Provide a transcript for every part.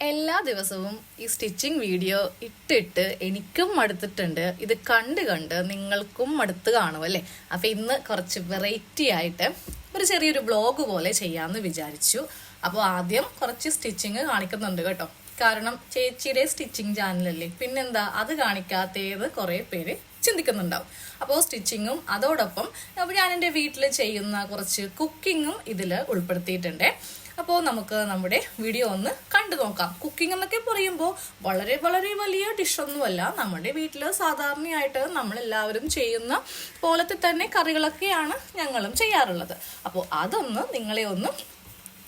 എല്ലാ ദിവസവും ഈ സ്റ്റിച്ചിങ് വീഡിയോ ഇട്ടിട്ട് എനിക്കും മടുത്തിട്ടുണ്ട്. ഇത് കണ്ട് കണ്ട് നിങ്ങൾക്കും മടുത്ത് കാണും അല്ലേ? അപ്പം ഇന്ന് കുറച്ച് വെറൈറ്റി ആയിട്ട് ഒരു ചെറിയൊരു ബ്ലോഗ് പോലെ ചെയ്യാമെന്ന് വിചാരിച്ചു. അപ്പോൾ ആദ്യം കുറച്ച് സ്റ്റിച്ചിങ് കാണിക്കുന്നുണ്ട് കേട്ടോ. കാരണം ചേച്ചിയുടെ സ്റ്റിച്ചിങ് ചാനലല്ലേ? പിന്നെന്താ? അത് കാണിക്കാത്തേത് കുറേ പേര് ചിന്തിക്കുന്നുണ്ടാവും. അപ്പോൾ സ്റ്റിച്ചിങ്ങും അതോടൊപ്പം അപ്പോൾ ഞാൻ എന്റെ വീട്ടിൽ ചെയ്യുന്ന കുറച്ച് കുക്കിങ്ങും ഇതിൽ ഉൾപ്പെടുത്തിയിട്ടുണ്ട്. അപ്പോൾ നമുക്ക് നമ്മുടെ വീഡിയോ ഒന്ന് കണ്ടു നോക്കാം. കുക്കിംഗ് എന്നൊക്കെ പറയുമ്പോൾ വളരെ വളരെ വലിയ ഡിഷൊന്നുമല്ല നമ്മുടെ വീട്ടിൽ സാധാരണയായിട്ട് നമ്മളെല്ലാവരും ചെയ്യുന്ന പോലത്തെ തന്നെ കറികളൊക്കെയാണ് ഞങ്ങളും ചെയ്യാറുള്ളത്. അപ്പോൾ അതൊന്ന് നിങ്ങളെ ഒന്ന്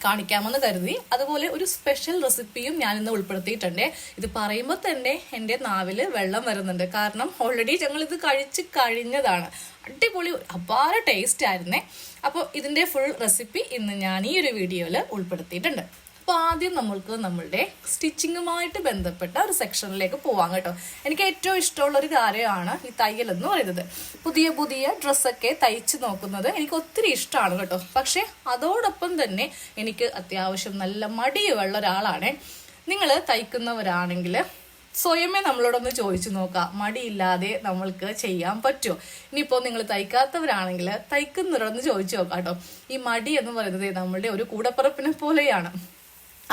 കാണിക്കാമെന്ന് കരുതി. അതുപോലെ ഒരു സ്പെഷ്യൽ റെസിപ്പിയും ഞാൻ ഇന്ന് ഉൾപ്പെടുത്തിയിട്ടുണ്ട്. ഇത് പറയുമ്പോൾ തന്നെ എന്റെ നാവിൽ വെള്ളം വരുന്നുണ്ട്. കാരണം ഓൾറെഡി ഞങ്ങൾ ഇത് കഴിച്ച് കഴിഞ്ഞതാണ്. അടിപൊളി അപാര ടേസ്റ്റ് ആയിരുന്നേ. അപ്പോൾ ഇതിന്റെ ഫുൾ റെസിപ്പി ഇന്ന് ഞാൻ ഈ ഒരു വീഡിയോയിൽ ഉൾപ്പെടുത്തിയിട്ടുണ്ട്. അപ്പോൾ ആദ്യം നമ്മൾക്ക് നമ്മളുടെ സ്റ്റിച്ചിങ്ങുമായിട്ട് ബന്ധപ്പെട്ട ഒരു സെക്ഷനിലേക്ക് പോവാം കേട്ടോ. എനിക്ക് ഏറ്റവും ഇഷ്ടമുള്ള ഒരു കാര്യമാണ് ഈ തയ്യൽ എന്ന് പറയുന്നത്. പുതിയ പുതിയ ഡ്രസ്സൊക്കെ തയ്ച്ച് നോക്കുന്നത് എനിക്ക് ഒത്തിരി ഇഷ്ടമാണ് കേട്ടോ. പക്ഷേ അതോടൊപ്പം തന്നെ എനിക്ക് അത്യാവശ്യം നല്ല മടിയുള്ള ഒരാളാണ്. നിങ്ങൾ തയ്ക്കുന്നവരാണെങ്കിൽ സ്വയമേ നമ്മളോടൊന്ന് ചോദിച്ചു നോക്കാം മടിയില്ലാതെ നമ്മൾക്ക് ചെയ്യാൻ പറ്റുമോ? ഇനിയിപ്പോൾ നിങ്ങൾ തയ്ക്കാത്തവരാണെങ്കിൽ തയ്ക്കുന്നവരോടൊന്ന് ചോദിച്ചു നോക്കാം കേട്ടോ. ഈ മടി എന്ന് പറയുന്നത് നമ്മളുടെ ഒരു കൂടപ്പിറപ്പിനെ പോലെയാണ്.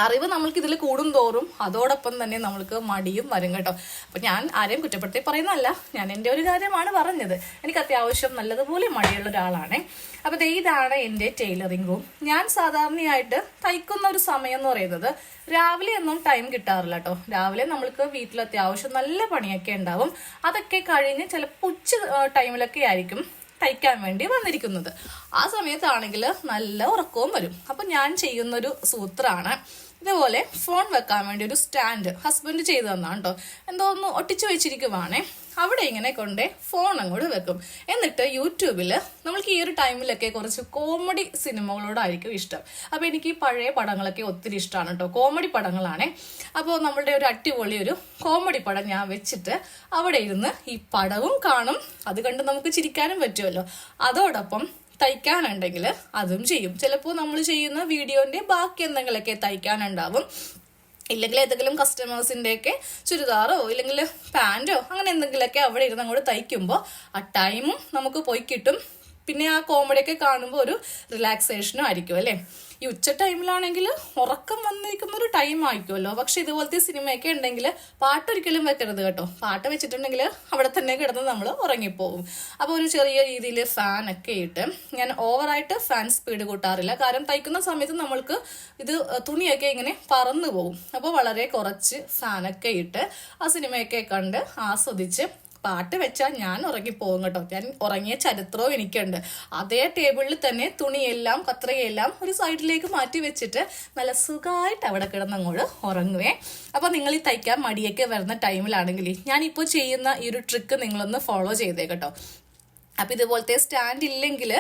അറിവ് നമ്മൾക്ക് ഇതിൽ കൂടും തോറും അതോടൊപ്പം തന്നെ നമ്മൾക്ക് മടിയും വരും കേട്ടോ. അപ്പൊ ഞാൻ ആരെയും കുറ്റപ്പെടുത്തി പറയുന്നതല്ല. ഞാൻ എന്റെ ഒരു കാര്യമാണ് പറഞ്ഞത്. എനിക്ക് അത്യാവശ്യം നല്ലതുപോലെ മടിയുള്ള ഒരാളാണേ. അപ്പൊ ഇതാണ് എന്റെ ടൈലറിംഗ് റൂം ഞാൻ സാധാരണയായിട്ട് തയ്ക്കുന്ന ഒരു സമയം എന്ന് പറയുന്നത് രാവിലെ ഒന്നും ടൈം കിട്ടാറില്ല കേട്ടോ. രാവിലെ നമ്മൾക്ക് വീട്ടിൽ അത്യാവശ്യം നല്ല പണിയൊക്കെ ഉണ്ടാവും. അതൊക്കെ കഴിഞ്ഞ് ചിലപ്പോൾ ഉച്ച ടൈമിലൊക്കെ ആയിരിക്കും തയ്ക്കാൻ വേണ്ടി വന്നിരിക്കുന്നത്. ആ സമയത്താണെങ്കിൽ നല്ല ഉറക്കവും വരും. അപ്പൊ ഞാൻ ചെയ്യുന്നൊരു സൂത്രമാണ് ഇതുപോലെ ഫോൺ വെക്കാൻ വേണ്ടി ഒരു സ്റ്റാൻഡ് ഹസ്ബൻഡ് ചെയ്തു തന്നാണ് കേട്ടോ എന്തോ ഒന്ന് ഒട്ടിച്ചു വെച്ചിരിക്കുവാണേ. അവിടെ ഇങ്ങനെ കൊണ്ടേ ഫോൺ അങ്ങോട്ട് വെക്കും. എന്നിട്ട് യൂട്യൂബിൽ നമ്മൾക്ക് ഈ ഒരു ടൈമിലൊക്കെ കുറച്ച് കോമഡി സിനിമകളോടായിരിക്കും ഇഷ്ടം. അപ്പോൾ എനിക്ക് ഈ പഴയ പടങ്ങളൊക്കെ ഒത്തിരി ഇഷ്ടമാണ് കേട്ടോ കോമഡി പടങ്ങളാണേ. അപ്പോൾ നമ്മളുടെ ഒരു അടിപൊളി ഒരു കോമഡി പടം ഞാൻ വെച്ചിട്ട് അവിടെ ഇരുന്ന് ഈ പടവും കാണും. അത് കണ്ട് നമുക്ക് ചിരിക്കാനും പറ്റുമല്ലോ അതോടൊപ്പം തയ്ക്കാനുണ്ടെങ്കിൽ അതും ചെയ്യും. ചിലപ്പോൾ നമ്മൾ ചെയ്യുന്ന വീഡിയോന്റെ ബാക്കി എന്തെങ്കിലുമൊക്കെ തയ്ക്കാനുണ്ടാവും. ഇല്ലെങ്കിൽ ഏതെങ്കിലും കസ്റ്റമേഴ്സിന്റെ ഒക്കെ ചുരിദാറോ ഇല്ലെങ്കിൽ പാന്റോ അങ്ങനെ എന്തെങ്കിലുമൊക്കെ അവിടെ ഇരുന്ന് അങ്ങോട്ട് തയ്ക്കുമ്പോൾ ആ ടൈമും നമുക്ക് പോയി കിട്ടും. പിന്നെ ആ കോമഡിയൊക്കെ കാണുമ്പോൾ ഒരു റിലാക്സേഷനും ആയിരിക്കും അല്ലേ? ഈ ഉച്ച ടൈമിലാണെങ്കിൽ ഉറക്കം വന്നിരിക്കുന്ന ഒരു ടൈം ആയിരിക്കുമല്ലോ. പക്ഷെ ഇതുപോലത്തെ സിനിമയൊക്കെ ഉണ്ടെങ്കിൽ പാട്ടൊരിക്കലും വെക്കരുത് കേട്ടോ. പാട്ട് വെച്ചിട്ടുണ്ടെങ്കിൽ അവിടെ തന്നെ കിടന്ന് നമ്മൾ ഉറങ്ങിപ്പോവും. അപ്പോൾ ഒരു ചെറിയ രീതിയിൽ ഒക്കെ ഇട്ട് ഞാൻ ഓവറായിട്ട് ഫാൻ സ്പീഡ് കൂട്ടാറില്ല. കാരണം തയ്ക്കുന്ന സമയത്ത് നമ്മൾക്ക് ഇത് തുണിയൊക്കെ ഇങ്ങനെ പറന്നു പോകും അപ്പോൾ വളരെ കുറച്ച് ഫാനൊക്കെ ഇട്ട് ആ സിനിമയൊക്കെ കണ്ട് ആസ്വദിച്ച് പാട്ട് വെച്ചാൽ ഞാൻ ഉറങ്ങിപ്പോകും കേട്ടോ. ഞാൻ ഉറങ്ങിയ ചരിത്രവും എനിക്കുണ്ട്. അതേ ടേബിളിൽ തന്നെ തുണിയെല്ലാം കത്രയെല്ലാം ഒരു സൈഡിലേക്ക് മാറ്റി വെച്ചിട്ട് നല്ല സുഖമായിട്ട് അവിടെ കിടന്നങ്ങോട്ട് ഉറങ്ങുവേ. അപ്പോൾ നിങ്ങൾ ഈ തയ്ക്കാൻ മടിയൊക്കെ വരുന്ന ടൈമിലാണെങ്കിൽ ഞാനിപ്പോൾ ചെയ്യുന്ന ഈ ഒരു ട്രിക്ക് നിങ്ങളൊന്ന് ഫോളോ ചെയ്തേ കേട്ടോ. അപ്പം ഇതുപോലത്തെ സ്റ്റാൻഡ് ഇല്ലെങ്കിൽ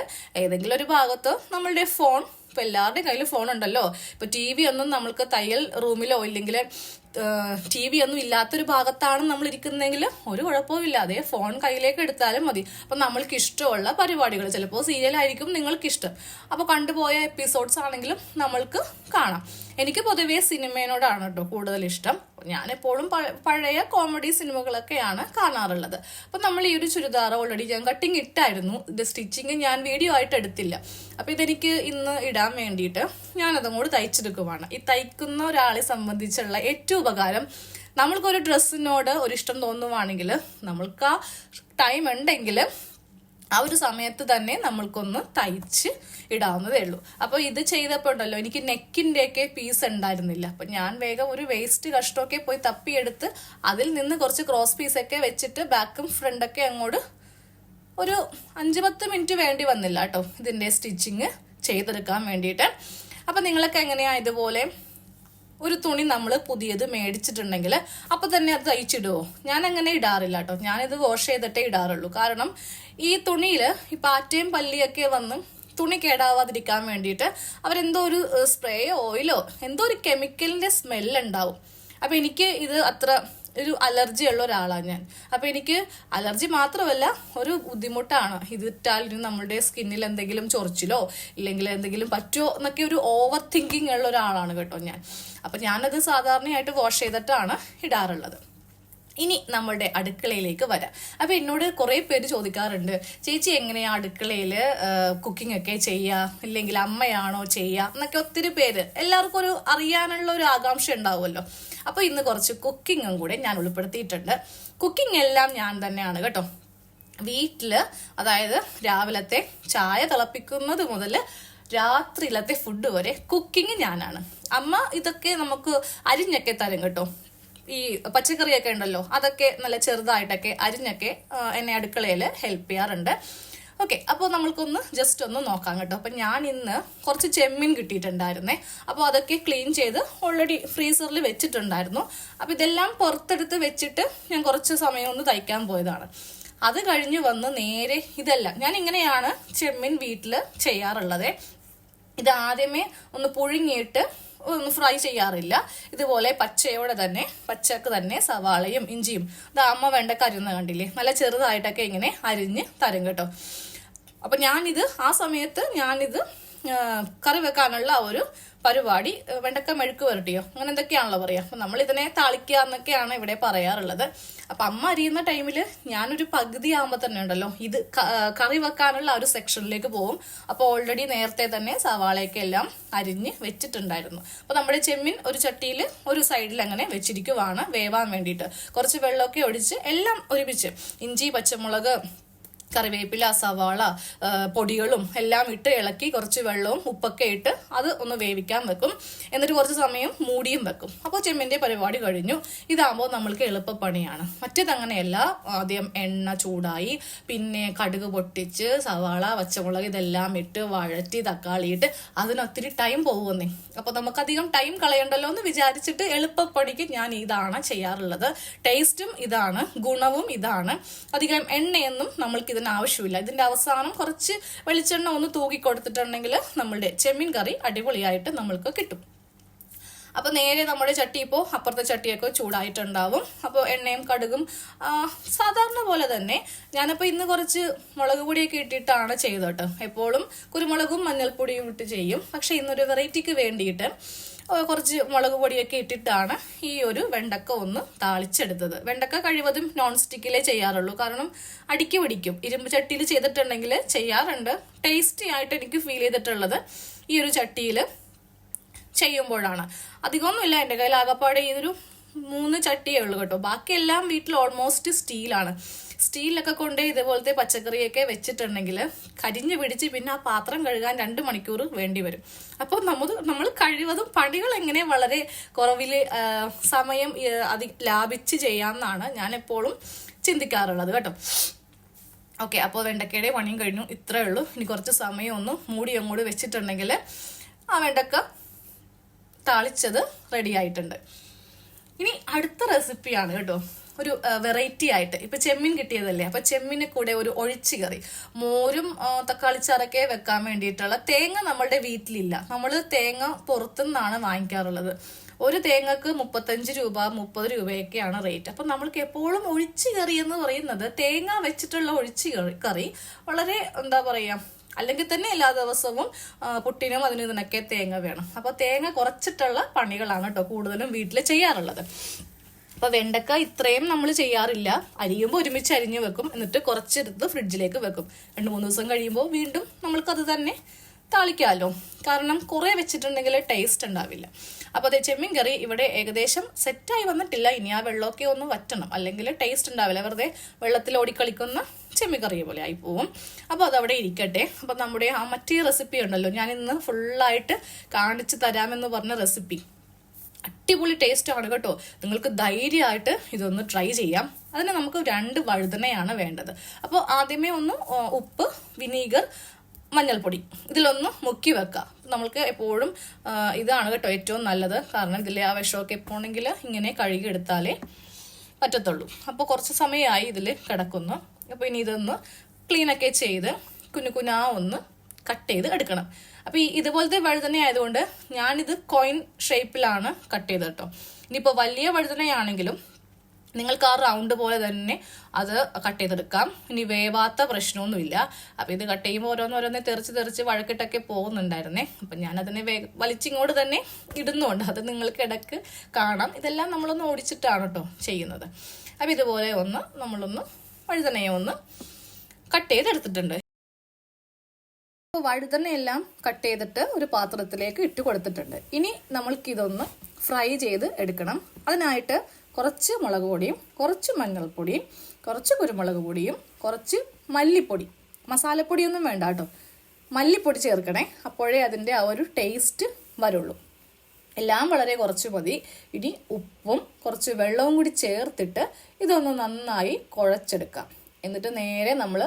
ഏതെങ്കിലും ഒരു ഭാഗത്ത് നമ്മളുടെ ഫോൺ ഇപ്പം എല്ലാവരുടെയും കയ്യിൽ ഫോൺ ഉണ്ടല്ലോ. ഇപ്പം ടി വി ഒന്നും നമ്മൾക്ക് തയ്യൽ റൂമിലോ ഇല്ലെങ്കിൽ ടി വി ഒന്നും ഇല്ലാത്തൊരു ഭാഗത്താണ് നമ്മൾ ഇരിക്കുന്നതെങ്കിൽ ഒരു കുഴപ്പമില്ല അതേ ഫോൺ കയ്യിലേക്ക് എടുത്താലും മതി. അപ്പം നമ്മൾക്ക് ഇഷ്ടമുള്ള പരിപാടികൾ ചിലപ്പോൾ സീരിയലായിരിക്കും നിങ്ങൾക്ക് ഇഷ്ടം അപ്പോൾ കണ്ടുപോയ എപ്പിസോഡ്സ് ആണെങ്കിലും നമ്മൾക്ക് കാണാം. എനിക്ക് പൊതുവേ സിനിമയോടാണ് കേട്ടോ കൂടുതൽ ഇഷ്ടം ഞാൻ എപ്പോഴും പഴയ കോമഡി സിനിമകളൊക്കെയാണ് കാണാറുള്ളത്. അപ്പം നമ്മൾ ഈ ഒരു ചുരിദാർ ഓൾറെഡി ഞാൻ കട്ടിങ് ഇട്ടായിരുന്നു. ഇത് സ്റ്റിച്ചിങ് ഞാൻ വീഡിയോ ആയിട്ട് എടുത്തില്ല. അപ്പം ഇതെനിക്ക് ഇന്ന് ഇടാൻ വേണ്ടിയിട്ട് ഞാനതും കൂടി തയ്ച്ചെടുക്കുവാണ്. ഈ തയ്ക്കുന്ന ഒരാളെ സംബന്ധിച്ചുള്ള ഏറ്റവും ഉപകാരം നമ്മൾക്കൊരു ഡ്രസ്സിനോട് ഒരു ഇഷ്ടം തോന്നുവാണെങ്കിൽ നമ്മൾക്ക് ആ ടൈം ഉണ്ടെങ്കിൽ ആ ഒരു സമയത്ത് തന്നെ നമ്മൾക്കൊന്ന് തയ്ച്ച് ഇടാവുന്നതേ ഉള്ളൂ. അപ്പോൾ ഇത് ചെയ്തപ്പോൾ ഉണ്ടല്ലോ എനിക്ക് നെക്കിന്റെയൊക്കെ പീസ് ഉണ്ടായിരുന്നില്ല. അപ്പം ഞാൻ വേഗം ഒരു വേസ്റ്റ് കഷ്ടമൊക്കെ പോയി തപ്പിയെടുത്ത് അതിൽ നിന്ന് കുറച്ച് ക്രോസ് പീസൊക്കെ വെച്ചിട്ട് ബാക്കും ഫ്രണ്ടൊക്കെ അങ്ങോട്ട് ഒരു അഞ്ച് പത്ത് മിനിറ്റ് വേണ്ടി വന്നില്ല കേട്ടോ ഇതിന്റെ സ്റ്റിച്ചിങ് ചെയ്തെടുക്കാൻ വേണ്ടിയിട്ട്. അപ്പം നിങ്ങളൊക്കെ എങ്ങനെയാ ഇതുപോലെ ഒരു തുണി നമ്മൾ പുതിയത് മേടിച്ചിട്ടുണ്ടെങ്കിൽ അപ്പം തന്നെ അത് തയ്ച്ചിടുവോ ഞാൻ അങ്ങനെ ഇടാറില്ല കേട്ടോ ഞാനിത് വാഷ് ചെയ്തിട്ടേ ഇടാറുള്ളൂ. കാരണം ഈ തുണിയിൽ ഈ പാറ്റയും പല്ലിയൊക്കെ വന്ന് തുണി കേടാവാതിരിക്കാൻ വേണ്ടിയിട്ട് അവരെന്തോ ഒരു സ്പ്രേയോ ഓയിലോ എന്തോ ഒരു കെമിക്കലിന്റെ സ്മെല്ലുണ്ടാവും ഉണ്ടാവും. അപ്പൊ എനിക്ക് ഇത് അത്ര ഒരു അലർജി ഉള്ള ഒരാളാണ് ഞാൻ. അപ്പൊ എനിക്ക് അലർജി മാത്രമല്ല ഒരു ബുദ്ധിമുട്ടാണ്. ഇത് ഇട്ടാൽ ഇനി നമ്മുടെ സ്കിന്നിൽ എന്തെങ്കിലും ചൊറിച്ചിലോ ഇല്ലെങ്കിൽ എന്തെങ്കിലും പറ്റുമോ എന്നൊക്കെ ഒരു ഓവർ തിങ്കിങ് ഉള്ള ഒരാളാണ് കേട്ടോ ഞാൻ. അപ്പൊ ഞാനത് സാധാരണയായിട്ട് വാഷ് ചെയ്തിട്ടാണ് ഇടാറുള്ളത്. ഇനി നമ്മുടെ അടുക്കളയിലേക്ക് വരാം. അപ്പൊ എന്നോട് കുറെ പേര് ചോദിക്കാറുണ്ട് ചേച്ചി എങ്ങനെയാ അടുക്കളയിൽ കുക്കിംഗ് ഒക്കെ ചെയ്യാ? ഇല്ലെങ്കിൽ അമ്മയാണോ ചെയ്യാ? എന്നൊക്കെ ഒത്തിരി പേര്. എല്ലാവർക്കും ഒരു അറിയാനുള്ള ഒരു ആകാംക്ഷ ഉണ്ടാവുമല്ലോ. അപ്പൊ ഇന്ന് കുറച്ച് കുക്കിങ്ങും കൂടെ ഞാൻ ഉൾപ്പെടുത്തിയിട്ടുണ്ട്. കുക്കിംഗ് എല്ലാം ഞാൻ തന്നെയാണ് കേട്ടോ. വീട്ടിൽ അതായത് രാവിലത്തെ ചായ തിളപ്പിക്കുന്നത് മുതൽ രാത്രിയിലത്തെ ഫുഡ് വരെ കുക്കിംഗ് ഞാനാണ്. അമ്മ ഇതൊക്കെ നമുക്ക് അരിഞ്ഞൊക്കെ തരും കേട്ടോ. ഈ പച്ചക്കറിയൊക്കെ ഉണ്ടല്ലോ അതൊക്കെ നല്ല ചെറുതായിട്ടൊക്കെ അരിഞ്ഞൊക്കെ എന്നെ അടുക്കളയിൽ ഹെൽപ്പ് ചെയ്യാറുണ്ട്. ഓക്കെ അപ്പോൾ നമ്മൾക്കൊന്ന് ജസ്റ്റ് ഒന്ന് നോക്കാം കേട്ടോ. അപ്പം ഞാൻ ഇന്ന് കുറച്ച് ചെമ്മീൻ കിട്ടിയിട്ടുണ്ടായിരുന്നേ. അപ്പോൾ അതൊക്കെ ക്ലീൻ ചെയ്ത് ഓൾറെഡി ഫ്രീസറിൽ വെച്ചിട്ടുണ്ടായിരുന്നു. അപ്പോൾ ഇതെല്ലാം പുറത്തെടുത്ത് വെച്ചിട്ട് ഞാൻ കുറച്ച് സമയം ഒന്ന് തയ്ക്കാൻ പോയതാണ്. അത് കഴിഞ്ഞ് വന്ന് നേരെ ഇതെല്ലാം ഞാൻ ഇങ്ങനെയാണ് ചെമ്മീൻ വീട്ടിൽ ചെയ്യാറുള്ളത്. ഇത് ആദ്യമേ ഒന്ന് പുഴുങ്ങിയിട്ട് ഒന്ന് ഫ്രൈ ചെയ്യാറില്ല. ഇതുപോലെ പച്ചയോടെ തന്നെ പച്ചക്ക് തന്നെ സവാളയും ഇഞ്ചിയും. ഇത് അമ്മ വേണ്ട കരുന്ന് കണ്ടില്ലേ? നല്ല ചെറുതായിട്ടൊക്കെ ഇങ്ങനെ അരിഞ്ഞ് തരും കേട്ടോ. അപ്പൊ ഞാനിത് ആ സമയത്ത് ഞാനിത് കറി വെക്കാനുള്ള ഒരു പരിപാടി വെണ്ടക്ക മെഴുക്ക് വരട്ടിയോ അങ്ങനെ എന്തൊക്കെയാണല്ലോ പറയുക അപ്പൊ നമ്മൾ ഇതിനെ താളിക്കുക എന്നൊക്കെയാണ് ഇവിടെ പറയാറുള്ളത്. അപ്പൊ അമ്മ അരിയുന്ന ടൈമിൽ ഞാനൊരു പകുതി ആകുമ്പോൾ തന്നെ ഉണ്ടല്ലോ ഇത് കറി വെക്കാനുള്ള ഒരു സെക്ഷനിലേക്ക് പോകും. അപ്പോൾ ഓൾറെഡി നേരത്തെ തന്നെ സവാളയൊക്കെ എല്ലാം അരിഞ്ഞ് വെച്ചിട്ടുണ്ടായിരുന്നു. അപ്പോൾ നമ്മുടെ ചെമ്മീൻ ഒരു ചട്ടിയിൽ ഒരു സൈഡിൽ അങ്ങനെ വെച്ചിരിക്കുവാണ് വേവാൻ വേണ്ടിയിട്ട്. കുറച്ച് വെള്ളമൊക്കെ ഒഴിച്ച് എല്ലാം ഒരുമിച്ച്. ഇഞ്ചി പച്ചമുളക് കറിവേപ്പില സവാള പൊടികളും എല്ലാം ഇട്ട് ഇളക്കി കുറച്ച് വെള്ളവും ഉപ്പൊക്കെ ഇട്ട് അത് ഒന്ന് വേവിക്കാൻ വെക്കും. എന്നിട്ട് കുറച്ച് സമയം മൂടിയും വെക്കും. അപ്പോൾ ചെമ്മിന്റെ പരിപാടി കഴിഞ്ഞു. ഇതാകുമ്പോൾ നമ്മൾക്ക് എളുപ്പപ്പണിയാണ്. മറ്റേത് അങ്ങനെയല്ല. ആദ്യം എണ്ണ ചൂടായി പിന്നെ കടുക് പൊട്ടിച്ച് സവാള പച്ചമുളക് ഇതെല്ലാം ഇട്ട് വഴറ്റി തക്കാളി ഇട്ട് അതിനൊത്തിരി ടൈം പോകുന്നേ. അപ്പോൾ നമുക്കധികം ടൈം കളയണ്ടല്ലോ എന്ന് വിചാരിച്ചിട്ട് എളുപ്പപ്പണിക്ക് ഞാൻ ഇതാണ് ചെയ്യാറുള്ളത്. ടേസ്റ്റും ഇതാണ് ഗുണവും ഇതാണ്. അധികം എണ്ണയൊന്നും നമ്മൾക്ക് ഇതിന് ആവശ്യമില്ല. ഇതിന്റെ അവസാനം കുറച്ച് വെളിച്ചെണ്ണ ഒന്ന് തൂക്കി കൊടുത്തിട്ടുണ്ടെങ്കിൽ നമ്മളുടെ ചെമ്മീൻ കറി അടിപൊളിയായിട്ട് നമ്മൾക്ക് കിട്ടും. അപ്പൊ നേരെ നമ്മുടെ ചട്ടി ഇപ്പോൾ അപ്പുറത്തെ ചട്ടിയൊക്കെ ചൂടായിട്ടുണ്ടാവും. അപ്പോൾ എണ്ണയും കടുകും സാധാരണ പോലെ തന്നെ ഞാനിപ്പോൾ ഇന്ന് കുറച്ച് മുളക് പൊടിയൊക്കെ ഇട്ടിട്ടാണ് ചെയ്തോട്ടോ എപ്പോഴും കുരുമുളകും മഞ്ഞൾപ്പൊടിയും ഇട്ട് ചെയ്യും. പക്ഷെ ഇന്നൊരു വെറൈറ്റിക്ക് വേണ്ടിയിട്ട് കുറച്ച് മുളക് പൊടിയൊക്കെ ഇട്ടിട്ടാണ് ഈ ഒരു വെണ്ടക്ക ഒന്ന് താളിച്ചെടുത്തത്. വെണ്ടക്ക കഴിവതും നോൺ സ്റ്റിക്കിലേ ചെയ്യാറുള്ളൂ. കാരണം അടിക്ക് പിടിക്കും. ഇരുമ്പ് ചട്ടിയിൽ ചെയ്തിട്ടുണ്ടെങ്കിൽ ചെയ്യാറുണ്ട്. ടേസ്റ്റി ആയിട്ട് എനിക്ക് ഫീൽ ചെയ്തിട്ടുള്ളത് ഈ ഒരു ചട്ടിയിൽ ചെയ്യുമ്പോഴാണ്. അധികമൊന്നുമില്ല. എന്റെ കയ്യിൽ ആകപ്പാടെ ഈ ഒരു മൂന്ന് ചട്ടിയേ ഉള്ളൂ കേട്ടോ. ബാക്കിയെല്ലാം വീട്ടിൽ ഓൾമോസ്റ്റ് സ്റ്റീലാണ് സ്റ്റീലൊക്കെ കൊണ്ട് ഇതുപോലത്തെ പച്ചക്കറിയൊക്കെ വെച്ചിട്ടുണ്ടെങ്കിൽ കരിഞ്ഞു പിടിച്ച് പിന്നെ ആ പാത്രം കഴുകാൻ രണ്ട് മണിക്കൂർ വേണ്ടി വരും. അപ്പോൾ നമ്മൾ നമ്മൾ കഴിവതും പണികൾ എങ്ങനെ വളരെ കുറവിൽ സമയം അതി ലാഭിച്ച് ചെയ്യാമെന്നാണ് ഞാൻ എപ്പോഴും ചിന്തിക്കാറുള്ളത് കേട്ടോ. ഓക്കെ അപ്പോൾ വെണ്ടക്കയുടെ പണിയും കഴിഞ്ഞു. ഇത്രയേ ഉള്ളൂ. ഇനി കുറച്ച് സമയം ഒന്ന് മൂടി അങ്ങോട്ട് വെച്ചിട്ടുണ്ടെങ്കിൽ ആ വെണ്ടക്ക താളിച്ചത് റെഡി ആയിട്ടുണ്ട്. ഇനി അടുത്ത റെസിപ്പിയാണ് കേട്ടോ. ഒരു വെറൈറ്റി ആയിട്ട്. ഇപ്പൊ ചെമ്മീൻ കിട്ടിയതല്ലേ? അപ്പൊ ചെമ്മീന് കൂടെ ഒരു ഒഴിച്ചു കറി. മോരും തക്കാളി തക്കാളിച്ചാറൊക്കെ വെക്കാൻ വേണ്ടിയിട്ടുള്ള തേങ്ങ നമ്മളുടെ വീട്ടിലില്ല. നമ്മൾ തേങ്ങ പുറത്തുനിന്നാണ് വാങ്ങിക്കാറുള്ളത്. ഒരു തേങ്ങക്ക് മുപ്പത്തഞ്ച് രൂപ മുപ്പത് രൂപയൊക്കെയാണ് റേറ്റ് അപ്പൊ നമ്മൾക്ക് എപ്പോഴും ഒഴിച്ചു കറി എന്ന് പറയുന്നത് തേങ്ങ വെച്ചിട്ടുള്ള ഒഴിച്ചു കറി വളരെ എന്താ പറയാ അല്ലെങ്കിൽ തന്നെ എല്ലാ ദിവസവും പുട്ടിനും അതിനും ഇതിനൊക്കെ തേങ്ങ വേണം. അപ്പൊ തേങ്ങ കുറച്ചിട്ടുള്ള പണികളാണ് കേട്ടോ കൂടുതലും വീട്ടിൽ ചെയ്യാറുള്ളത്. അപ്പൊ വെണ്ടക്ക ഇത്രയും നമ്മൾ ചെയ്യാറില്ല. അരിയുമ്പോൾ ഒരുമിച്ച് അരിഞ്ഞു വെക്കും. എന്നിട്ട് കുറച്ചെടുത്ത് ഫ്രിഡ്ജിലേക്ക് വെക്കും. രണ്ട് മൂന്ന് ദിവസം കഴിയുമ്പോൾ വീണ്ടും നമ്മൾക്കത് തന്നെ താളിക്കാമല്ലോ കാരണം കുറെ വെച്ചിട്ടുണ്ടെങ്കിൽ ടേസ്റ്റ് ഉണ്ടാവില്ല. അപ്പോൾ അതേ ചെമ്മീൻ കറി ഇവിടെ ഏകദേശം സെറ്റായി വന്നിട്ടില്ല. ഇനി ആ വെള്ളമൊക്കെ ഒന്ന് വറ്റണം. അല്ലെങ്കിൽ ടേസ്റ്റ് ഉണ്ടാവില്ല. വെറുതെ വെള്ളത്തിൽ ഓടിക്കളിക്കുന്ന ചെമ്മീൻ കറി പോലെ ആയി പോവും. അപ്പോൾ അതവിടെ ഇരിക്കട്ടെ. അപ്പോൾ നമ്മുടെ ആ മറ്റേ റെസിപ്പി ഉണ്ടല്ലോ. ഞാൻ ഇന്ന് ഫുള്ളായിട്ട് കാണിച്ചു തരാമെന്ന് പറഞ്ഞ റെസിപ്പി അടിപൊളി ടേസ്റ്റ് ആണ് കേട്ടോ. നിങ്ങൾക്ക് ധൈര്യമായിട്ട് ഇതൊന്ന് ട്രൈ ചെയ്യാം. അതിന് നമുക്ക് രണ്ട് വഴുതനയാണ് വേണ്ടത്. അപ്പോൾ ആദ്യമേ ഒന്ന് ഉപ്പ് വിനീഗർ മഞ്ഞൾപ്പൊടി. ഇതിലൊന്ന് മുക്കി വെക്കുക നമ്മൾക്ക് എപ്പോഴും ഇതാണ് കേട്ടോ ഏറ്റവും നല്ലത്. കാരണം ഇതിലെ ആ വിഷമൊക്കെ എപ്പോണെങ്കിൽ ഇങ്ങനെ കഴുകിയെടുത്താലേ പറ്റത്തുള്ളൂ. അപ്പോൾ കുറച്ച് സമയമായി ഇതിൽ കിടക്കുന്നു. അപ്പോൾ ഇനി ഇതൊന്ന് ക്ലീനൊക്കെ ചെയ്ത് കുഞ്ഞു കുഞ്ഞാ ഒന്ന് കട്ട് ചെയ്ത് എടുക്കണം. അപ്പോൾ ഈ ഇതുപോലത്തെ വഴുതന ആയതുകൊണ്ട് ഞാനിത് കോയിൻ ഷേപ്പിലാണ് കട്ട് ചെയ്തത് കേട്ടോ. ഇനിയിപ്പോൾ വലിയ വഴുതനയാണെങ്കിലും നിങ്ങൾക്ക് ആ റൗണ്ട് പോലെ തന്നെ അത് കട്ട് ചെയ്തെടുക്കാം. ഇനി വേവാത്ത പ്രശ്നമൊന്നുമില്ല. അപ്പോൾ ഇത് കട്ട് ചെയ്യുമ്പോൾ ഓരോന്നോരോന്നെ തെറിച്ച് തെറിച്ച് വഴക്കിട്ടൊക്കെ പോകുന്നുണ്ടായിരുന്നേ. അപ്പം ഞാനതിനെ വേ വലിച്ചിങ്ങോട്ട് തന്നെ ഇടുന്നുണ്ട്. അത് നിങ്ങൾക്ക് ഇടയ്ക്ക് കാണാം. ഇതെല്ലാം നമ്മളൊന്ന് ഓടിച്ചിട്ടാണ് കേട്ടോ ചെയ്യുന്നത്. അപ്പം ഇതുപോലെ ഒന്ന് നമ്മളൊന്ന് വഴുതനയെ ഒന്ന് കട്ട് ചെയ്തെടുത്തിട്ടുണ്ട്. വഴുതനയെല്ലാം കട്ട് ചെയ്തിട്ട് ഒരു പാത്രത്തിലേക്ക് ഇട്ട് കൊടുത്തിട്ടുണ്ട്. ഇനി നമ്മൾക്ക് ഇതൊന്ന് ഫ്രൈ ചെയ്ത് എടുക്കണം. അതിനായിട്ട് കുറച്ച് മുളക് പൊടിയും കുറച്ച് മഞ്ഞൾപ്പൊടിയും കുറച്ച് കുരുമുളക് പൊടിയും കുറച്ച് മല്ലിപ്പൊടി. മസാലപ്പൊടിയൊന്നും വേണ്ട കേട്ടോ. മല്ലിപ്പൊടി ചേർക്കണേ അപ്പോഴേ അതിന്റെ ആ ഒരു ടേസ്റ്റ് വരുള്ളൂ. എല്ലാം വളരെ കുറച്ച് മതി. ഇനി ഉപ്പും കുറച്ച് വെള്ളവും കൂടി ചേർത്തിട്ട് ഇതൊന്ന് നന്നായി കുഴച്ചെടുക്കാം. എന്നിട്ട് നേരെ നമ്മൾ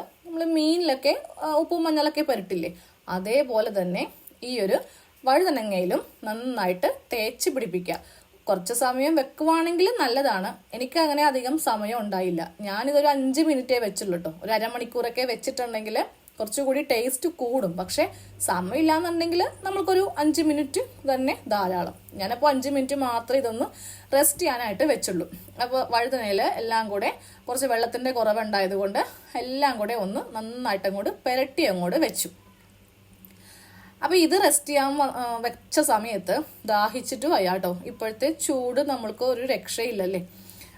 മീനിലൊക്കെ ഉപ്പും മഞ്ഞളൊക്കെ പുരട്ടില്ലേ? അതേപോലെ തന്നെ ഈ ഒരു വഴുതനങ്ങയിലും നന്നായിട്ട് തേച്ച് പിടിപ്പിക്കുക. കുറച്ച് സമയം വെക്കുവാണെങ്കിൽ നല്ലതാണ്. എനിക്ക് അങ്ങനെ അധികം സമയം ഉണ്ടായില്ല. ഞാനിതൊരു അഞ്ച് മിനിറ്റേ വെച്ചുള്ളൂ കേട്ടോ ഒരു അരമണിക്കൂറൊക്കെ വെച്ചിട്ടുണ്ടെങ്കിൽ കുറച്ചുകൂടി ടേസ്റ്റ് കൂടും. പക്ഷെ സമയമില്ല എന്നുണ്ടെങ്കിൽ നമ്മൾക്കൊരു അഞ്ച് മിനിറ്റ് തന്നെ ധാരാളം. ഞാനപ്പോൾ അഞ്ച് മിനിറ്റ് മാത്രമേ ഇതൊന്ന് റെസ്റ്റ് ചെയ്യാനായിട്ട് വെച്ചുള്ളൂ. അപ്പോൾ വഴുതനയിൽ എല്ലാം കൂടെ കുറച്ച് വെള്ളത്തിന്റെ കുറവുണ്ടായത് കൊണ്ട് എല്ലാം കൂടെ ഒന്ന് നന്നായിട്ട് അങ്ങോട്ട് പെരട്ടി അങ്ങോട്ട് വെച്ചു. അപ്പോൾ ഇത് റെസ്റ്റ് ചെയ്യാൻ വെച്ച സമയത്ത് ദാഹിച്ചിട്ട് വയ്യാട്ടോ. ഇപ്പോഴത്തെ ചൂട് നമ്മൾക്ക് ഒരു രക്ഷയില്ലല്ലേ?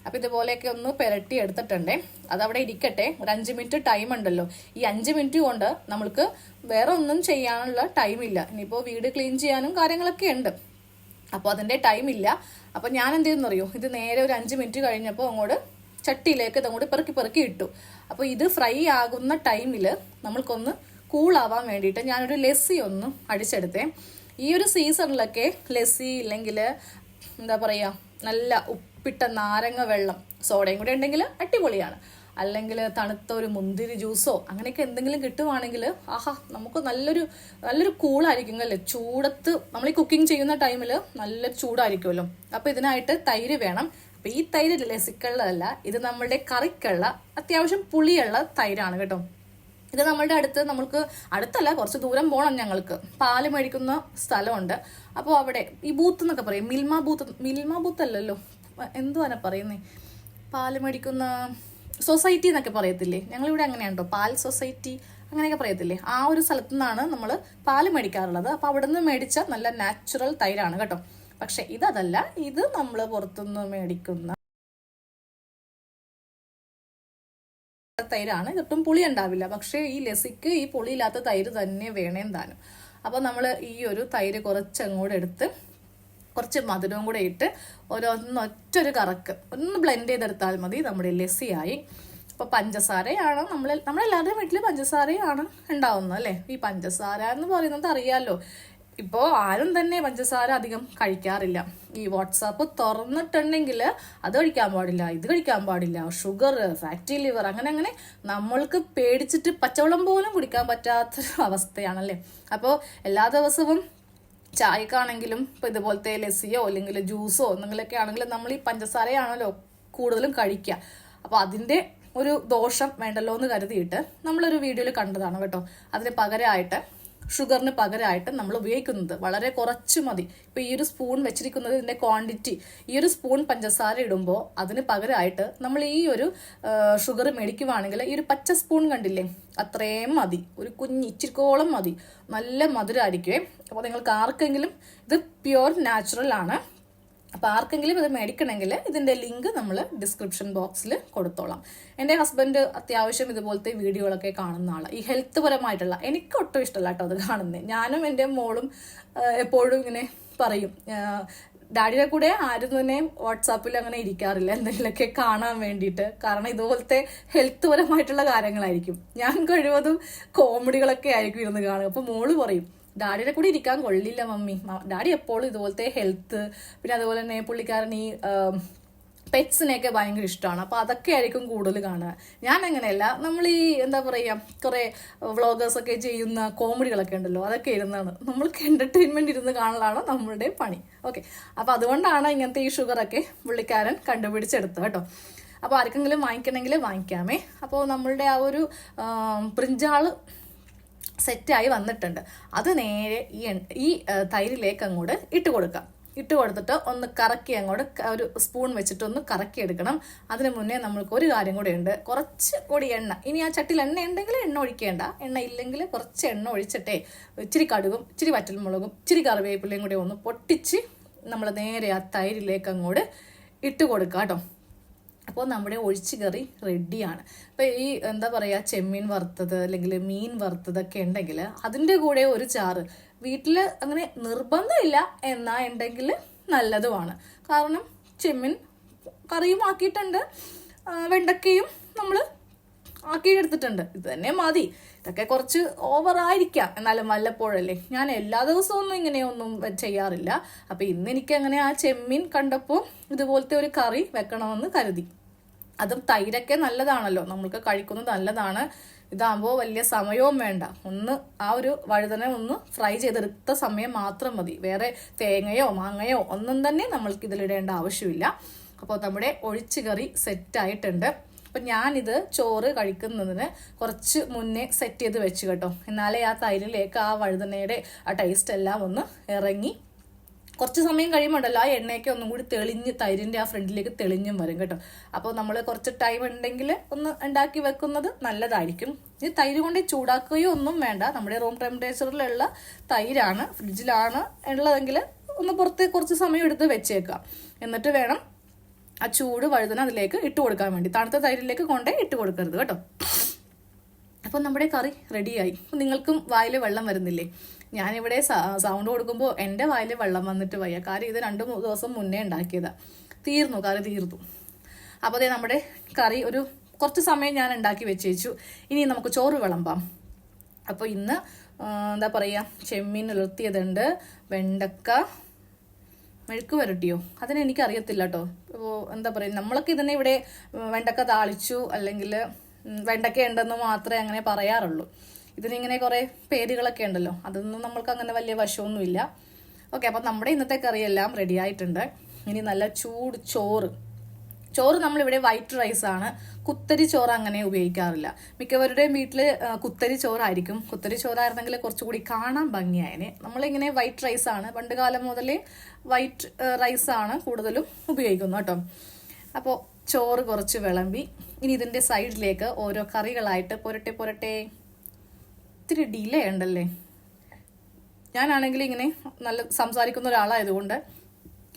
അപ്പൊ ഇതുപോലെയൊക്കെ ഒന്ന് പെരട്ടി എടുത്തിട്ടുണ്ടേ. അതവിടെ ഇരിക്കട്ടെ. ഒരു അഞ്ച് മിനിറ്റ് ടൈം ഉണ്ടല്ലോ. ഈ അഞ്ച് മിനിറ്റ് കൊണ്ട് നമ്മൾക്ക് വേറെ ഒന്നും ചെയ്യാനുള്ള ഇല്ല. ഇനിയിപ്പോൾ വീട് ക്ലീൻ ചെയ്യാനും കാര്യങ്ങളൊക്കെ ഉണ്ട്. അപ്പൊ അതിന്റെ ടൈം ഇല്ല. അപ്പോൾ ഞാൻ എന്ത് ചെയ്യുന്നു അറിയോ? ഇത് നേരെ ഒരു അഞ്ച് മിനിറ്റ് കഴിഞ്ഞപ്പോൾ അങ്ങോട്ട് ചട്ടിയിലേക്ക് ഇതങ്ങോട്ട് പെറുക്കി പെറുക്കി ഇട്ടു. അപ്പോൾ ഇത് ഫ്രൈ ആകുന്ന ടൈമിൽ നമ്മൾക്കൊന്ന് കൂളാവാൻ വേണ്ടിയിട്ട് ഞാനൊരു ലെസ്സി ഒന്ന് അടിച്ചെടുത്തേ. ഈ ഒരു സീസണിലൊക്കെ ലെസ്സി ഇല്ലെങ്കിൽ എന്താ പറയുക നല്ല ഉപ്പിട്ട നാരങ്ങ വെള്ളം സോഡയും കൂടെ ഉണ്ടെങ്കിൽ അടിപൊളിയാണ്. അല്ലെങ്കിൽ തണുത്ത ഒരു മുന്തിരി ജ്യൂസോ അങ്ങനെയൊക്കെ എന്തെങ്കിലും കിട്ടുവാണെങ്കിൽ ആഹാ നമുക്ക് നല്ലൊരു നല്ലൊരു കൂളായിരിക്കും അല്ലേ? ചൂടത്ത് നമ്മൾ ഈ കുക്കിംഗ് ചെയ്യുന്ന ടൈമിൽ നല്ല ചൂടായിരിക്കുമല്ലോ. അപ്പോൾ ഇതിനായിട്ട് തൈര് വേണം. അപ്പോൾ ഈ തൈര് ലസിക്കുള്ളതല്ല ഇത് നമ്മളുടെ കറിക്കുള്ള അത്യാവശ്യം പുളിയുള്ള തൈരാണ് കേട്ടോ. ഇത് നമ്മളുടെ അടുത്ത് നമ്മൾക്ക് അടുത്തല്ല കുറച്ച് ദൂരം പോകണം ഞങ്ങൾക്ക്. പാൽ മേടിക്കുന്ന സ്ഥലമുണ്ട്. അപ്പോൾ അവിടെ ഈ ബൂത്ത് എന്നൊക്കെ പറയും. മിൽമ ബൂത്ത് മിൽമ ബൂത്ത് അല്ലല്ലോ. എന്തുവാണ് പറയുന്നത് പാൽ മേടിക്കുന്ന സൊസൈറ്റി എന്നൊക്കെ പറയത്തില്ലേ? ഞങ്ങളിവിടെ അങ്ങനെയാണോ പാൽ സൊസൈറ്റി അങ്ങനെയൊക്കെ പറയത്തില്ലേ? ആ ഒരു സ്ഥലത്തു നിന്നാണ് നമ്മൾ പാൽ മേടിക്കാറുള്ളത്. അപ്പോൾ അവിടെ നിന്ന് മേടിച്ച നല്ല നാച്ചുറൽ തൈരാണ് കേട്ടോ. പക്ഷെ ഇതല്ല ഇത് നമ്മൾ പുറത്തുനിന്ന് മേടിക്കുന്ന തൈരാണ്. ഇതൊട്ടും പുളി ഉണ്ടാവില്ല. പക്ഷേ ഈ ലസിക്ക് ഈ പുളിയില്ലാത്ത തൈര് തന്നെ വേണേന്താനും അപ്പോൾ നമ്മൾ ഈ ഒരു തൈര് കുറച്ച് അങ്ങോട്ട് എടുത്ത് കുറച്ച് മധുരവും കൂടെ ഇട്ട് ഓരോന്ന് ഒറ്റൊരു കറക്ക്. ഒന്ന് ബ്ലെൻഡ് ചെയ്തെടുത്താൽ മതി. നമ്മുടെ ലസ്സിയായി. അപ്പോൾ പഞ്ചസാരയാണ് നമ്മൾ നമ്മളെല്ലാവരുടെയും വീട്ടിൽ പഞ്ചസാരയാണ് ഉണ്ടാവുന്നത് അല്ലേ? ഈ പഞ്ചസാര എന്ന് പറയുന്നത് അറിയാലോ. ഇപ്പോൾ ആരും തന്നെ പഞ്ചസാര അധികം കഴിക്കാറില്ല. ഈ വാട്സാപ്പ് തുറന്നിട്ടുണ്ടെങ്കിൽ അത് കഴിക്കാൻ പാടില്ല ഇത് കഴിക്കാൻ പാടില്ല. ഷുഗർ ഫാറ്റി ലിവർ അങ്ങനെ അങ്ങനെ നമ്മൾക്ക് പേടിച്ചിട്ട് പച്ചവെള്ളം പോലും കുടിക്കാൻ പറ്റാത്തൊരു അവസ്ഥയാണല്ലേ? അപ്പോൾ എല്ലാ ദിവസവും ചായക്കാണെങ്കിലും ഇപ്പൊ ഇതുപോലത്തെ ലസ്സിയോ അല്ലെങ്കിൽ ജ്യൂസോ എന്തെങ്കിലുമൊക്കെ ആണെങ്കിലും നമ്മൾ ഈ പഞ്ചസാരയാണല്ലോ കൂടുതലും കഴിക്കുക. അപ്പോൾ അതിന്റെ ഒരു ദോഷം വേണ്ടല്ലോ എന്ന് കരുതിയിട്ട് നമ്മളൊരു വീഡിയോയിൽ കണ്ടതാണ് കേട്ടോ. അതിന് പകരമായിട്ട് ഷുഗറിന് പകരമായിട്ട് നമ്മൾ ഉപയോഗിക്കുന്നത്. വളരെ കുറച്ച് മതി. ഇപ്പോൾ ഈ ഒരു സ്പൂൺ വെച്ചിരിക്കുന്നത് ഇതിന്റെ ക്വാണ്ടിറ്റി ഈ ഒരു സ്പൂൺ പഞ്ചസാര ഇടുമ്പോൾ അതിന് പകരമായിട്ട് നമ്മൾ ഈ ഒരു ഷുഗർ മേടിക്കുവാണെങ്കിൽ ഈ ഒരു പച്ച സ്പൂൺ കണ്ടില്ലേ? അത്രയും മതി. ഒരു കുഞ്ഞ് ഇച്ചിരിക്കോളം മതി. നല്ല മധുരമായിരിക്കുമേ അപ്പോൾ നിങ്ങൾക്ക് ആർക്കെങ്കിലും ഇത് പ്യുവർ നാച്ചുറൽ ആണ്. അപ്പോൾ ആർക്കെങ്കിലും ഇത് മേടിക്കണമെങ്കിൽ ഇതിന്റെ ലിങ്ക് നമ്മൾ ഡിസ്ക്രിപ്ഷൻ ബോക്സിൽ കൊടുത്തോളാം. എന്റെ ഹസ്ബൻഡ് അത്യാവശ്യം ഇതുപോലത്തെ വീഡിയോകളൊക്കെ കാണുന്ന ആളാണ് ഈ ഹെൽത്ത് പരമായിട്ടുള്ള എനിക്ക് ഒട്ടും ഇഷ്ടമല്ല കേട്ടോ അത് കാണുന്നത് ഞാനും എന്റെ മോളും എപ്പോഴും ഇങ്ങനെ പറയും ഡാഡിയുടെ കൂടെ ആരും തന്നെ വാട്സാപ്പിൽ അങ്ങനെ ഇരിക്കാറില്ല. എന്തെങ്കിലുമൊക്കെ കാണാൻ വേണ്ടിയിട്ട്. കാരണം ഇതുപോലത്തെ ഹെൽത്ത് പരമായിട്ടുള്ള കാര്യങ്ങളായിരിക്കും. ഞാൻ കഴിവതും കോമഡികളൊക്കെ ആയിരിക്കും ഇരുന്ന് കാണുക. അപ്പോൾ മോൾ പറയും ഡാഡിയുടെ കൂടി ഇരിക്കാൻ കൊള്ളില്ല മമ്മി. ഡാഡി എപ്പോഴും ഇതുപോലത്തെ ഹെൽത്ത് പിന്നെ അതുപോലെ തന്നെ പുള്ളിക്കാരൻ ഈ പെറ്റ്സിനെയൊക്കെ ഭയങ്കര ഇഷ്ടമാണ്. അപ്പോൾ അതൊക്കെ ആയിരിക്കും കൂടുതൽ കാണുക. ഞാൻ അങ്ങനെയല്ല. നമ്മൾ ഈ എന്താ പറയുക കുറേ വ്ളോഗേഴ്സ് ഒക്കെ ചെയ്യുന്ന കോമഡികളൊക്കെ ഉണ്ടല്ലോ അതൊക്കെ ഇരുന്നാണ്. നമ്മൾക്ക് എന്റർടൈൻമെന്റ് ഇരുന്ന് കാണലാണ് നമ്മളുടെ പണി. ഓക്കെ അപ്പോൾ അതുകൊണ്ടാണ് ഇങ്ങനത്തെ ഈ ഷുഗറൊക്കെ പുള്ളിക്കാരൻ കണ്ടുപിടിച്ചെടുത്തത് കേട്ടോ. അപ്പോൾ ആർക്കെങ്കിലും വാങ്ങിക്കണമെങ്കിൽ വാങ്ങിക്കാമേ. അപ്പോൾ നമ്മളുടെ ആ ഒരു ബ്രിഞ്ചാൾ സെറ്റായി വന്നിട്ടുണ്ട്. അത് നേരെ ഈ ഈ തൈരിലേക്ക് അങ്ങോട്ട് ഇട്ട് കൊടുക്കാം. ഇട്ട് കൊടുത്തിട്ട് ഒന്ന് കറക്കി അങ്ങോട്ട് ഒരു സ്പൂൺ വെച്ചിട്ട് ഒന്ന് കറക്കി എടുക്കണം. അതിന് മുന്നേ നമ്മൾക്ക് ഒരു കാര്യം കൂടെ ഉണ്ട്. കുറച്ച് കൂടി എണ്ണ. ഇനി ആ ചട്ടിയിൽ എണ്ണ ഉണ്ടെങ്കിൽ എണ്ണ ഒഴിക്കേണ്ട. എണ്ണ ഇല്ലെങ്കിൽ കുറച്ച് എണ്ണ ഒഴിച്ചിട്ടേ ഇച്ചിരി കടുകും ഇച്ചിരി വറ്റൽമുളകും ഇച്ചിരി കറിവേപ്പിലയും കൂടി ഒന്ന് പൊട്ടിച്ച് നമ്മൾ നേരെ ആ തൈരിലേക്ക് അങ്ങോട്ട് ഇട്ട് കൊടുക്കാം കേട്ടോ. അപ്പോൾ നമ്മുടെ ഒഴിച്ചു കറി റെഡിയാണ്. അപ്പോൾ ഈ എന്താ പറയുക ചെമ്മീൻ വറുത്തത് അല്ലെങ്കിൽ മീൻ വറുത്തതൊക്കെ ഉണ്ടെങ്കിൽ അതിന്റെ കൂടെ ഒരു ചാറ്. വീട്ടിൽ അങ്ങനെ നിർബന്ധമില്ല എന്നാ ഉണ്ടെങ്കിൽ നല്ലതുമാണ്. കാരണം ചെമ്മീൻ കറിയും ആക്കിയിട്ടുണ്ട്. വെണ്ടക്കയും നമ്മൾ ആക്കിയെടുത്തിട്ടുണ്ട്. ഇത് തന്നെ മതി. ഇതൊക്കെ കുറച്ച് ഓവർ ആയിരിക്കാം. എന്നാലും വല്ലപ്പോഴല്ലേ. ഞാൻ എല്ലാ ദിവസവും ഒന്നും ഇങ്ങനെയൊന്നും ചെയ്യാറില്ല. അപ്പം ഇന്ന് എനിക്ക് അങ്ങനെ ആ ചെമ്മീൻ കണ്ടപ്പോൾ ഇതുപോലത്തെ ഒരു കറി വെക്കണമെന്ന് കരുതി. അതും തൈരൊക്കെ നല്ലതാണല്ലോ. നമ്മൾക്ക് കഴിക്കുന്നത് നല്ലതാണ്. ഇതാകുമ്പോൾ വലിയ സമയവും വേണ്ട. ഒന്ന് ആ ഒരു വഴുതന ഒന്ന് ഫ്രൈ ചെയ്തെടുത്ത സമയം മാത്രം മതി. വേറെ തേങ്ങയോ മാങ്ങയോ ഒന്നും തന്നെ നമ്മൾക്ക് ഇതിലിടേണ്ട ആവശ്യമില്ല. അപ്പോൾ നമ്മുടെ ഒഴിച്ചു കറി സെറ്റായിട്ടുണ്ട് അപ്പം ഞാനിത് ചോറ് കഴിക്കുന്നതിന് കുറച്ച് മുന്നേ സെറ്റ് ചെയ്ത് വെച്ച് കേട്ടോ. എന്നാലേ ആ തൈരിലേക്ക് ആ വഴുതനയുടെ ആ ടേസ്റ്റ് എല്ലാം ഒന്ന് ഇറങ്ങി. കുറച്ച് സമയം കഴിയുമ്പോണ്ടല്ലോ ആ എണ്ണയൊക്കെ ഒന്നും കൂടി തെളിഞ്ഞ് തൈരിന്റെ ആ ഫ്രണ്ടിലേക്ക് തെളിഞ്ഞും വരും കേട്ടോ. അപ്പോൾ നമ്മൾ കുറച്ച് ടൈം ഉണ്ടെങ്കിൽ ഒന്ന് ഉണ്ടാക്കി വെക്കുന്നത് നല്ലതായിരിക്കും. ഇത് തൈര് കൊണ്ട് ചൂടാക്കുകയോ ഒന്നും വേണ്ട. നമ്മുടെ റൂം ടെമ്പറേച്ചറിലുള്ള തൈരാണ്. ഫ്രിഡ്ജിലാണ് ഉള്ളതെങ്കിൽ ഒന്ന് പുറത്ത് കുറച്ച് സമയം എടുത്ത് വെച്ചേക്കാം എന്നിട്ട് വേണം ആ ചൂട് വഴുതന അതിലേക്ക് ഇട്ട് കൊടുക്കാൻ വേണ്ടി. തണുത്ത തൈരിലേക്ക് കൊണ്ടേ ഇട്ട് കൊടുക്കരുത് കേട്ടോ. അപ്പോൾ നമ്മുടെ കറി റെഡിയായി. നിങ്ങൾക്കും വായിൽ വെള്ളം വരുന്നില്ലേ? ഞാനിവിടെ സൗണ്ട് കൊടുക്കുമ്പോൾ എന്റെ വായിൽ വെള്ളം വന്നിട്ട് വയ്യ. കാര്യം ഇത് രണ്ട് ദിവസം മുന്നേ ഉണ്ടാക്കിയതാ. തീർന്നു കറി തീർന്നു അപ്പോൾ അതേ നമ്മുടെ കറി ഒരു കുറച്ച് സമയം ഞാൻ ഉണ്ടാക്കി വെച്ചേച്ചു. ഇനി നമുക്ക് ചോറ് വിളമ്പാം. അപ്പോൾ ഇന്ന് എന്താ പറയുക ചെമ്മീൻ ഉലർത്തിയതുണ്ട്. വെണ്ടക്ക മെഴുക്ക് വരട്ടിയോ? അതിനെനിക്കറിയത്തില്ല കേട്ടോ ഇപ്പോൾ എന്താ പറയുക നമ്മളൊക്കെ ഇതിനെ ഇവിടെ വെണ്ടക്ക താളിച്ചു അല്ലെങ്കിൽ വെണ്ടക്ക ഉണ്ടെന്ന് മാത്രമേ അങ്ങനെ പറയാറുള്ളൂ. ഇതിനിങ്ങനെ കുറേ പേരുകളൊക്കെ ഉണ്ടല്ലോ. അതൊന്നും നമ്മൾക്ക് അങ്ങനെ വലിയ വശമൊന്നുമില്ല. ഓക്കെ അപ്പം നമ്മുടെ ഇന്നത്തെ കറിയെല്ലാം റെഡി ആയിട്ടുണ്ട്. ഇനി നല്ല ചൂട് ചോറ്. ചോറ് നമ്മളിവിടെ വൈറ്റ് റൈസ് ആണ് കുത്തരി ചോറ് അങ്ങനെ ഉപയോഗിക്കാറില്ല. മിക്കവരുടെയും വീട്ടിൽ കുത്തരി ചോറായിരിക്കും. കുത്തരി ചോറായിരുന്നെങ്കിൽ കുറച്ചുകൂടി കാണാൻ ഭംഗിയായനെ. നമ്മളിങ്ങനെ വൈറ്റ് റൈസ് ആണ് പണ്ട് കാലം മുതലേ വൈറ്റ് റൈസ് ആണ് കൂടുതലും ഉപയോഗിക്കുന്നത് കേട്ടോ. അപ്പോൾ ചോറ് കുറച്ച് വിളമ്പി ഇനി ഇതിന്റെ സൈഡിലേക്ക് ഓരോ കറികളായിട്ട് പുരട്ടെ പുരട്ടെ. ഇത്തിരി ഡിലേ ഉണ്ടല്ലേ? ഞാനാണെങ്കിൽ ഇങ്ങനെ നല്ല സംസാരിക്കുന്ന ഒരാളായതുകൊണ്ട്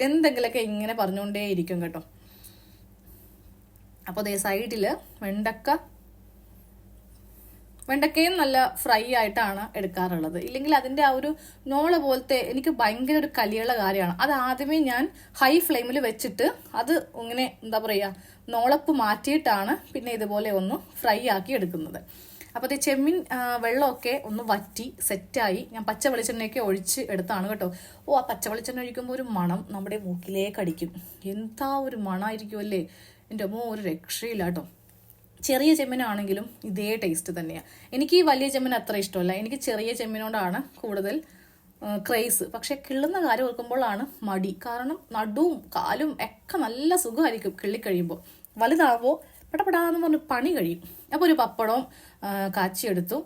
എന്തെങ്കിലുമൊക്കെ ഇങ്ങനെ പറഞ്ഞുകൊണ്ടേയിരിക്കും കേട്ടോ. അപ്പോൾ അതേ സൈഡിൽ വെണ്ടക്ക. വെണ്ടക്കയും നല്ല ഫ്രൈ ആയിട്ടാണ് എടുക്കാറുള്ളത്. ഇല്ലെങ്കിൽ അതിന്റെ ആ ഒരു നോള പോലത്തെ എനിക്ക് ഭയങ്കര ഒരു കലിയുള്ള കാര്യമാണ്. അത് ആദ്യമേ ഞാൻ ഹൈ ഫ്ലെയിമിൽ വെച്ചിട്ട് അത് ഇങ്ങനെ എന്താ പറയുക നോളപ്പ് മാറ്റിയിട്ടാണ് പിന്നെ ഇതുപോലെ ഒന്ന് ഫ്രൈ ആക്കി എടുക്കുന്നത്. അപ്പോൾ അത് ചെമ്മിൻ വെള്ളമൊക്കെ ഒന്ന് വറ്റി സെറ്റായി ഞാൻ പച്ച വെളിച്ചെണ്ണയൊക്കെ ഒഴിച്ച് എടുത്താണ് കേട്ടോ. ഓ ആ പച്ച വെളിച്ചെണ്ണ ഒഴിക്കുമ്പോൾ ഒരു മണം നമ്മുടെ മൂക്കിലേക്ക് അടിക്കും. എന്താ ഒരു മണമായിരിക്കും അല്ലേ എന്റെ അമ്മോ ഒരു രക്ഷയില്ല കേട്ടോ ചെറിയ ചെമ്മീനാണെങ്കിലും ഇതേ ടേസ്റ്റ് തന്നെയാണ് എനിക്ക് ഈ വലിയ ചെമ്മീൻ അത്ര ഇഷ്ടമല്ല. എനിക്ക് ചെറിയ ചെമ്മീനോടാണ് കൂടുതൽ ക്രൈസ് പക്ഷെ കിള്ളുന്ന കാര്യം ഓർക്കുമ്പോഴാണ് മടി. കാരണം നടുവും കാലും ഒക്കെ നല്ല സുഖമായിരിക്കും കിള്ളിക്കഴിയുമ്പോൾ. വലുതാവുമ്പോൾ പെട്ടപ്പെടാന്ന് പറഞ്ഞ് പണി കഴിയും. അപ്പോൾ ഒരു പപ്പടവും കാച്ചിയെടുത്തു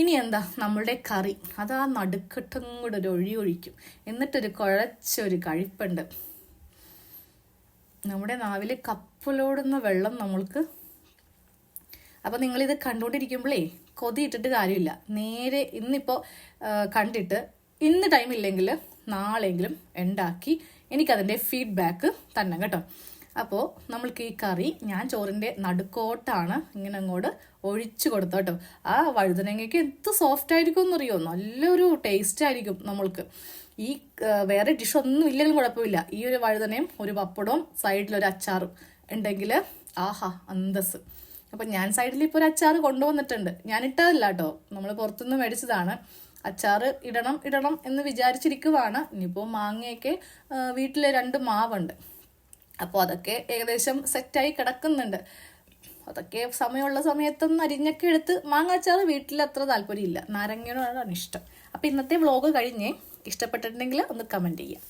ഇനി എന്താ? നമ്മളുടെ കറി. അത് ആ നടുക്കട്ടും കൂടെ ഒരു ഒഴി ഒഴിക്കും. എന്നിട്ടൊരു കുഴച്ചൊരു കഴിപ്പുണ്ട്. നമ്മുടെ നാവിൽ കപ്പലോടുന്ന വെള്ളം നമ്മൾക്ക്. അപ്പോൾ നിങ്ങളിത് കണ്ടുകൊണ്ടിരിക്കുമ്പോഴേ കൊതി ഇട്ടിട്ട് കാര്യമില്ല. നേരെ ഇന്നിപ്പോൾ കണ്ടിട്ട് ഇന്ന് ടൈം ഇല്ലെങ്കിൽ നാളെങ്കിലും ഉണ്ടാക്കി എനിക്കതിന്റെ ഫീഡ്ബാക്ക് തന്നെ കേട്ടോ. അപ്പോൾ നമ്മൾക്ക് ഈ കറി ഞാൻ ചോറിന്റെ നടുക്കോട്ടാണ് ഇങ്ങനെ അങ്ങോട്ട് ഒഴിച്ചു കൊടുത്തു കേട്ടോ. ആ വഴുതനങ്ങയ്ക്ക് എന്ത് സോഫ്റ്റ് ആയിരിക്കും എന്നറിയോ? നല്ലൊരു ടേസ്റ്റ് ആയിരിക്കും നമ്മൾക്ക്. ഈ വേറെ ഡിഷ് ഒന്നും ഇല്ലെങ്കിലും കുഴപ്പമില്ല. ഈ ഒരു വഴുതനയും ഒരു പപ്പടവും സൈഡിലൊരു അച്ചാറും. ഉണ്ടെങ്കിൽ ആഹാ അന്തസ് അപ്പം ഞാൻ സൈഡിൽ ഇപ്പോൾ ഒരു അച്ചാർ കൊണ്ടുവന്നിട്ടുണ്ട്. ഞാൻ ഇട്ടതല്ല കേട്ടോ നമ്മൾ പുറത്തുനിന്ന് മേടിച്ചതാണ്. അച്ചാർ ഇടണം ഇടണം എന്ന് വിചാരിച്ചിരിക്കുവാണ്. ഇനിയിപ്പോൾ മാങ്ങയൊക്കെ വീട്ടിൽ രണ്ട് മാവുണ്ട്. അപ്പോൾ അതൊക്കെ ഏകദേശം സെറ്റായി കിടക്കുന്നുണ്ട്. അതൊക്കെ സമയമുള്ള സമയത്തൊന്നും അരിഞ്ഞൊക്കെ എടുത്ത് മാങ്ങ അച്ചാർ വീട്ടിൽ അത്ര താല്പര്യമില്ല. നാരങ്ങയോടാണ് ഇഷ്ടം. അപ്പോൾ ഇന്നത്തെ വ്ളോഗ് കഴിഞ്ഞേ ഇഷ്ടപ്പെട്ടിട്ടുണ്ടെങ്കിൽ ഒന്ന് കമന്റ് ചെയ്യാം.